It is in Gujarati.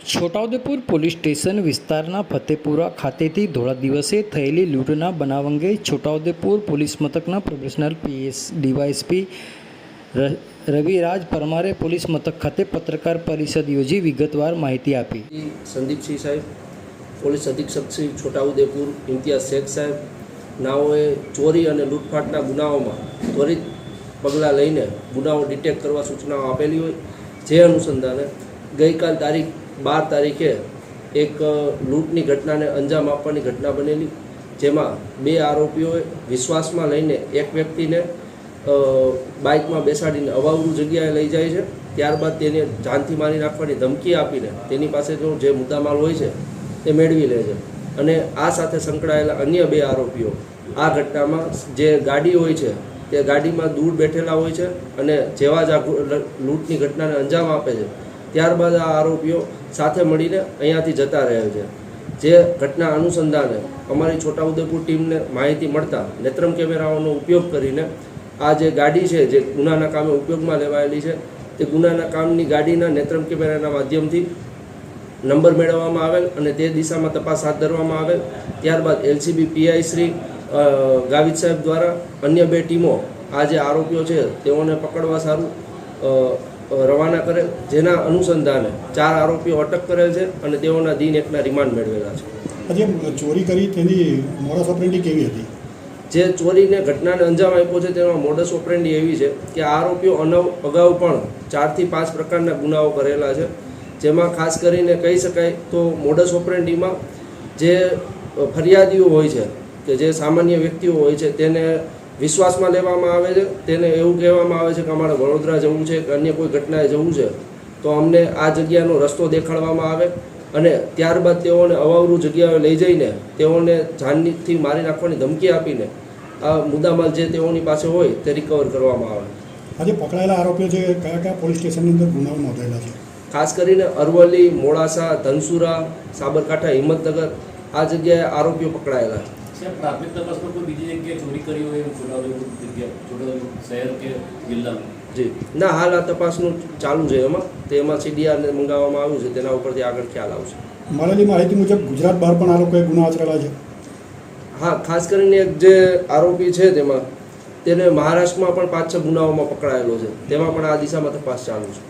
છોટાઉદેપુર પોલીસ સ્ટેશન વિસ્તારના ફતેપુરા ખાતેથી ધોળા દિવસે થયેલી લૂંટના બનાવ અંગે છોટાઉદેપુર પોલીસ મથકના પ્રોફેશનલ પીએસ ડીવાયએસપી રવિરાજ પરમારે પોલીસ મથક ખાતે પત્રકાર પરિષદ યોજી વિગતવાર માહિતી આપી. સંદીપસિંહ સાહેબ, પોલીસ અધિક્ષક શ્રી છોટાઉદેપુર ઇમ્તિયાઝ શેખ સાહેબ, નાઓએ ચોરી અને લૂંટફાટના ગુનાઓમાં ત્વરિત પગલાં લઈને ગુનાઓ ડિટેક્ટ કરવા સૂચનાઓ આપેલી હોય, જે અનુસંધાને ગઈકાલ તારીખ બાર તારીખે એક લૂંટની ઘટનાને અંજામ આપવાની ઘટના બનેલી, જેમાં બે આરોપીઓએ વિશ્વાસમાં લઈને એક વ્યક્તિને બાઇકમાં બેસાડીને અવાવરું જગ્યાએ લઈ જાય છે. ત્યારબાદ તેને જાનથી મારી નાખવાની ધમકી આપીને તેની પાસે જો જે મુદ્દામાલ હોય છે, તે મેળવી લે છે. અને આ સાથે સંકળાયેલા અન્ય બે આરોપીઓ આ ઘટનામાં જે ગાડી હોય છે, તે ગાડીમાં દૂર બેઠેલા હોય છે અને જેવા જ આ લૂંટની ઘટનાને અંજામ આપે છે ત્યારબાદ આ આરોપીઓ સાથે મળીને અહીંયાથી જતા રહે છે. જે ઘટના અનુસંધાને અમારી છોટાઉદેપુર ટીમને માહિતી મળતા નેત્રમ કેમેરાઓનો ઉપયોગ કરીને આ જે ગાડી છે, જે ગુનાના કામે ઉપયોગમાં લેવાયેલી છે, તે ગુનાના કામની ગાડીના નેત્રમ કેમેરાના માધ્યમથી નંબર મેળવવામાં આવેલ અને તે દિશામાં તપાસ હાથ ધરવામાં આવેલ. ત્યારબાદ એલસીબી પીઆઈ શ્રી ગાવિત સાહેબ દ્વારા અન્ય બે ટીમો આ જે આરોપીઓ છે, તેઓને પકડવા સારું રવાના કરેલ જેના અનુસંધાને ચાર આરોપીઓ અટક કરેલ છે અને તેઓના દિન એકના રિમાન્ડ મેળવેલા છે. આજે ચોરી કરી તેની મોડસ ઓપરેન્ડી કેવી હતી? જે ચોરીને ઘટનાને અંજામ આપ્યો છે તેમાં મોડસ ઓપરેન્ડી એવી છે કે આ આરોપીઓ અનવ અગાઉ પણ ચારથી પાંચ પ્રકારના ગુનાઓ કરેલા છે. જેમાં ખાસ કરીને કહી શકાય તો મોડસ ઓપરેન્ડીમાં જે ફરિયાદીઓ હોય છે કે જે સામાન્ય વ્યક્તિઓ હોય છે તેને વિશ્વાસમાં લેવામાં આવે છે. તેને એવું કહેવામાં આવે છે કે અમારે વડોદરા જવું છે કે અન્ય કોઈ ઘટનાએ જવું છે તો અમને આ જગ્યાનો રસ્તો દેખાડવામાં આવે અને ત્યારબાદ તેઓને અવાવરું જગ્યાએ લઈ જઈને તેઓને જાનથી મારી નાખવાની ધમકી આપીને આ મુદ્દામાલ જે તેઓની પાસે હોય તે રિકવર કરવામાં આવે. આજે પકડાયેલા આરોપીઓ છે કયા કયા પોલીસ સ્ટેશનની અંદર ગુનાઓ નોંધાયેલા છે? ખાસ કરીને અરવલ્લી મોડાસા ધનસુરા સાબરકાંઠા હિંમતનગર આ જગ્યાએ આરોપીઓ પકડાયેલા છે. સાહેબ પ્રાથમિક તપાસમાં કોઈ બીજી જગ્યાએ ચોરી કરી હોય એમ છોટાઉદેપુર જગ્યા છોટાઉદેપુર શહેર કે જિલ્લામાં? જી. ના હાલ આ તપાસનું ચાલુ છે એમાં. તેમાં સીડીઆરને મંગાવવામાં આવ્યું છે. તેના ઉપરથી આગળ ખ્યાલ આવશે. મળેલી માહિતી મુજબ ગુજરાત બહાર પણ આ લોકોએ ગુના આચરેલા છે. હા ખાસ કરીને એક જે આરોપી છે તેમાં તેને મહારાષ્ટ્રમાં પણ પાંચ છ ગુનાઓમાં પકડાયેલો છે. તેમાં પણ આ દિશામાં તપાસ ચાલુ છે.